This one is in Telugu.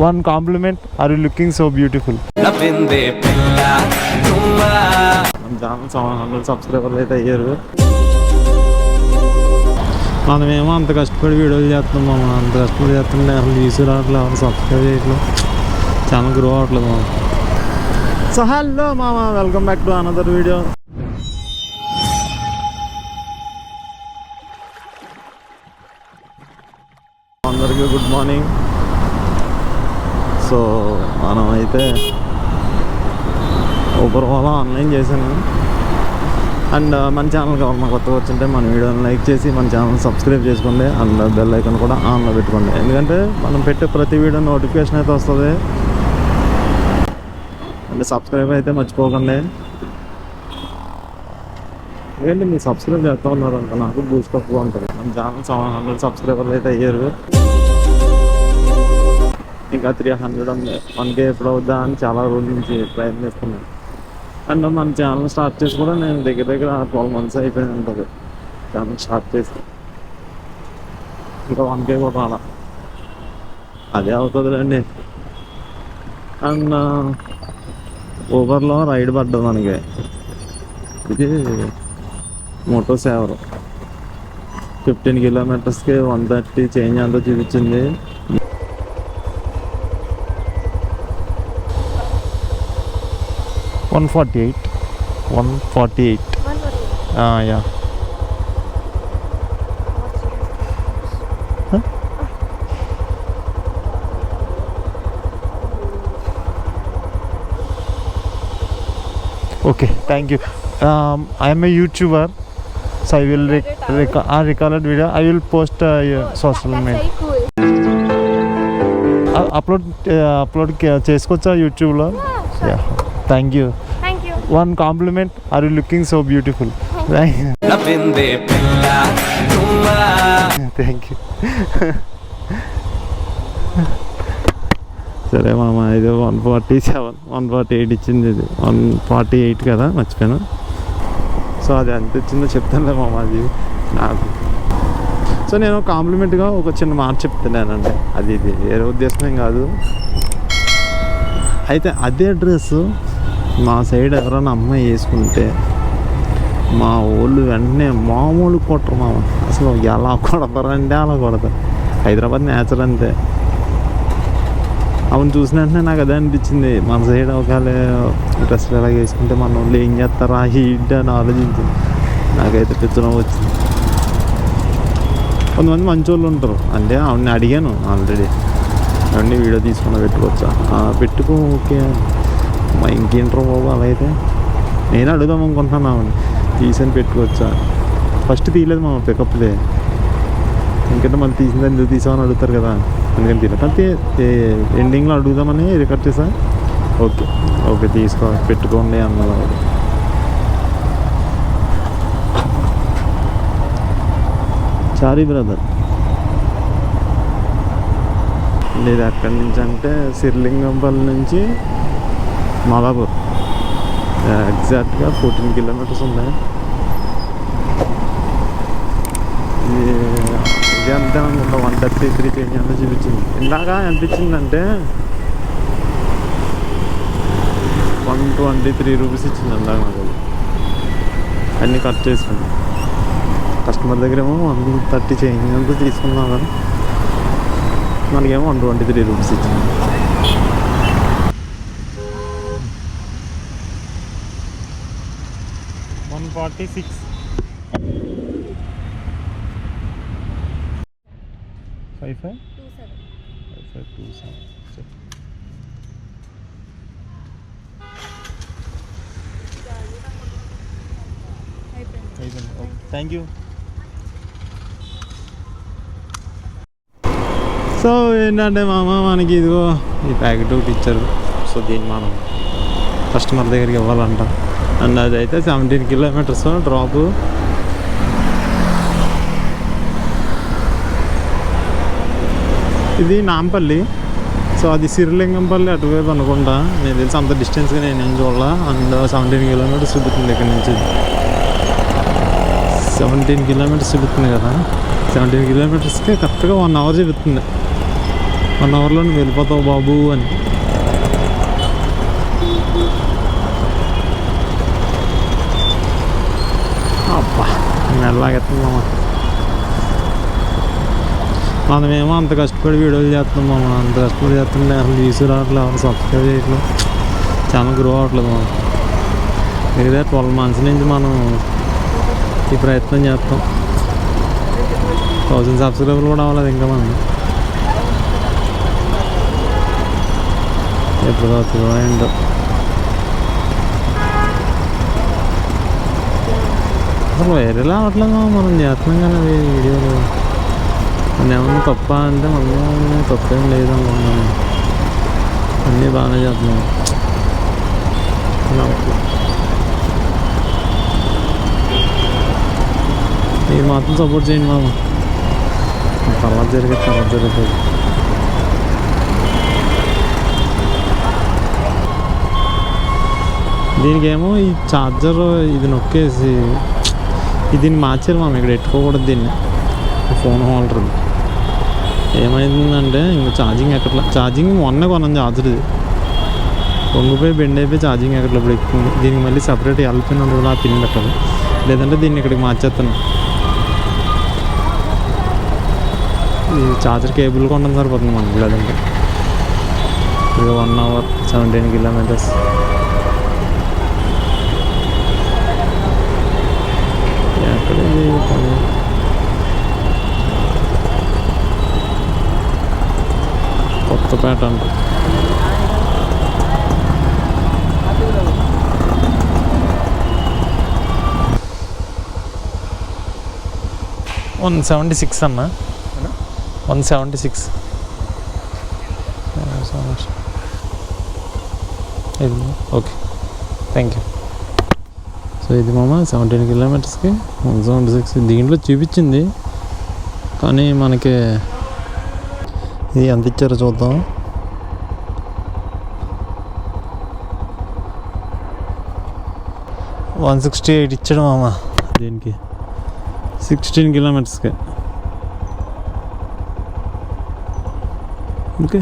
One compliment are you looking so beautiful మన ఛానల్ సబ్స్క్రైబర్లు అయితే అయ్యారు. మనమేమో అంత కష్టపడి వీడియోలు చేస్తున్నాం మామ అంత కష్టపడి చేస్తుంటే అసలు వ్యూస్ రావట్లేదు ఎవరు సబ్స్క్రైబ్ చేయట్లేదు ఛానల్ గ్రో అవ్వట్లేదు మామ సో హలో మామ welcome back to another video అందరికీ గుడ్ మార్నింగ్ సో మనం అయితే ఊబర్ ఓలా ఆన్లైన్ చేశాను. అండ్ uh, మన ఛానల్కి ఎవరన్నా కొత్తగా వచ్చింటే మన వీడియోని లైక్ చేసి మన ఛానల్ సబ్స్క్రైబ్ చేసుకోండి. అండ్ బెల్ ఐకాన్ కూడా ఆన్లో పెట్టుకోండి. ఎందుకంటే మనం పెట్టే ప్రతి వీడియో నోటిఫికేషన్ అయితే వస్తుంది. అండ్ సబ్స్క్రైబ్ అయితే మర్చిపోకండి. ఏంటి మీరు సబ్స్క్రైబ్ చేస్తూ ఉన్నారు అనుకో నాకు బూస్ట్ అప్గా ఉంటుంది మన ఛానల్ సెవెన్ హండ్రెడ్ సబ్స్క్రైబర్లు అయితే అయ్యారు. ఇంకా త్రీ హండ్రెడ్ ఉంది. వన్ కే ఎప్పుడు అవుద్దా అని చాలా రోజుల నుంచి ప్రయత్నిస్తున్నాను అండ్ మన ఛానల్ స్టార్ట్ చేసి కూడా నేను దగ్గర దగ్గర ట్వెల్వ్ మంత్స్ అయిపోయి ఉంటుంది ఛానల్ స్టార్ట్ చేసి. ఇంకా వన్ కే కూడా రాలా. అదే అవుతుందిలేండి. అండ్ ఊబర్లో రైడ్ పడ్డది మనకి. ఇది మోటో సేవర్. ఫిఫ్టీన్ కిలోమీటర్స్కి వన్ థర్టీ చేంజ్ అంతా చూపించింది. one forty eight one forty eight ya okay thank you I'm a YouTuber so I will recorded video I will post social media upload upload చేసుకోవచ్చా యూట్యూబ్లో yeah thank you Thank you. One compliment are you looking so beautiful thank you సరే మామ ఇది one forty seven one forty eight ఇచ్చింది ఇది. వన్ ఫార్టీ ఎయిట్ కదా మర్చిపోయాను. సో అది ఎంత ఇచ్చిందో చెప్తానులే మామ అది నాకు. సో నేను కాంప్లిమెంట్గా ఒక చిన్న మాట చెప్తున్నానండి. అది ఇది వేరే ఉద్దేశం ఏం కాదు. అయితే అదే డ్రెస్ మా సైడ్ ఎవరైనా అమ్మాయి వేసుకుంటే మా ఊళ్ళు వెంటనే మామూలు కొట్టరు మామ. అసలు ఎలా కొడతారంటే అలా కొడతారు. హైదరాబాద్ నేచర్ అంతే. అవును చూసిన వెంటనే నాకు అదే అనిపించింది. మన సైడ్ ఒకవేళ డ్రెస్సులు ఎలా వేసుకుంటే మన వాళ్ళు ఏం చేస్తారా? హీట్ అని ఆలోచించింది నాకైతే పిచ్చడం వచ్చింది. కొంతమంది మంచి వాళ్ళు ఉంటారు. అంటే ఆవిడని అడిగాను ఆల్రెడీ. అవన్నీ వీడియో తీసుకుని పెట్టుకోవచ్చా? పెట్టుకో ఓకే మా ఇంకేంట్రో బాబు అలా అయితే? నేను అడుగుదాం అనుకుంటున్నాను తీసని పెట్టుకోవచ్చా? ఫస్ట్ తీయలేదు మా పికప్లే ఎందుకంటే మళ్ళీ తీసింది ఎందుకు తీసామని అడుగుతారు కదా. అందుకని తీయలేదు. కానీ ఎండింగ్లో అడుగుదామని రికార్డ్ చేసా ఓకే ఓకే తీసుకో పెట్టుకోండి అన్నది సారీ బ్రదర్ లేదు ఎక్కడి నుంచి అంటే సిర్లింగంపల్లి నుంచి మాదాపూర్ ఎగ్జాక్ట్గా ఫోర్టీన్ కిలోమీటర్స్ ఉన్నాయి ఇది ఎంత అంతే అనుకుంటా వన్ థర్టీ త్రీ చేంజ్ అంతా చూపించింది ఇందాక అనిపించిందంటే వన్ ట్వంటీ త్రీ రూపీస్ ఇచ్చింది ఇందాక నాకు అన్నీ కట్ చేసుకున్నాను కస్టమర్ దగ్గరేమో వన్ థర్టీ చేంజ్ అంతా తీసుకున్నాను కానీ మనకేమో వన్ ట్వంటీ త్రీ రూపీస్ ఇచ్చింది one forty six five five five five two seven అయిపోయింది ఓకే థ్యాంక్ యూ సో ఏంటంటే మామ మనకి ఇదిగో ఈ ప్యాకెట్ ఒకటి ఇచ్చారు. సో దీన్ని మనం కస్టమర్ దగ్గరికి ఇవ్వాలంట. అండ్ అదైతే సెవెంటీన్ కిలోమీటర్స్ డ్రాపు ఇది నాంపల్లి. సో అది సిరిలింగంపల్లి అటువైపు అనుకుంటా. నేను తెలిసి అంత డిస్టెన్స్గా నేను ఏం చూడాల. అండ్ సెవెంటీన్ కిలోమీటర్స్ చూపుతుంది ఇక్కడ నుంచి. సెవెంటీన్ కిలోమీటర్స్ చూపుతుంది కదా. సెవెంటీన్ కిలోమీటర్స్కి కరెక్ట్గా వన్ అవర్ చూపుతుంది వన్ అవర్లో నువ్వు వెళ్ళిపోతావు బాబు అని. అబ్బా మెల్లగెత్తుందమ్మా మనమేమో అంత కష్టపడి వీడియోలు చేస్తున్నాం మామ అంత కష్టపడి చేస్తుంటే అసలు వ్యూస్ రావట్లేదు ఎవరు సబ్స్క్రైబ్ చేయట్లేదు ఛానల్ గ్రో అవ్వట్లేదు మనం మిగతా ట్వెల్వ్ మంత్స్ నుంచి మనం ఈ ప్రయత్నం చేస్తాం థౌసండ్ సబ్స్క్రైబర్లు కూడా అవ్వలేదు ఇంకా మనం ఎప్పుడు అవుతుందో ఏంటో అసలు వైరల్ అవ్వట్లేదు మనం చేస్తున్నాం కానీ అవి వీడియోలు. మనం ఏమన్నా తప్ప అంటే మనం తప్పేం లేదు అనుకున్నాను అన్నీ బాగానే చేస్తున్నాం. ఇది మాత్రం సపోర్ట్ చేయండి మామ తర్వాత జరిగే తర్వాత జరుగుతుంది. దీనికేమో ఈ ఛార్జర్ ఇది నొక్కేసి దీన్ని మార్చారు మనం ఇక్కడ పెట్టుకోకూడదు దీన్ని. ఫోన్ హోల్డర్ ఏమైందంటే ఇంక ఛార్జింగ్ ఎక్కట్లా ఛార్జింగ్ మొన్న కొన్నాను ఛార్జర్ ఇది. పొంగిపోయి బెండ్ అయిపోయి ఛార్జింగ్ ఎక్కడ ఇప్పుడు ఎక్కువ. దీనికి మళ్ళీ సపరేట్ ఎల్పిన్ ఉంటుంది ఆ పిన్ పెట్టాలి. లేదంటే దీన్ని ఇక్కడికి మార్చేస్తాను. ఈ ఛార్జర్ కేబుల్ కొనడం సరిపోతుంది మనకి లేదంటే. ఇక వన్ అవర్ సెవెంటీన్ కిలోమీటర్స్ ఎక్కడ ఇది పని? కొత్తపేట అంట వన్ సెవెంటీ సిక్స్ అన్న one seventy six okay thank you so ఇది మామ సెవెంటీన్ కిలోమీటర్స్కి వన్ సెవెంటీ సిక్స్ దీంట్లో చూపించింది. కానీ మనకి ఇది ఎంత ఇచ్చారో చూద్దాం. వన్ సిక్స్టీ ఎయిట్ ఇచ్చడం మామ దీనికి. సిక్స్టీన్ కిలోమీటర్స్కి. ఓకే.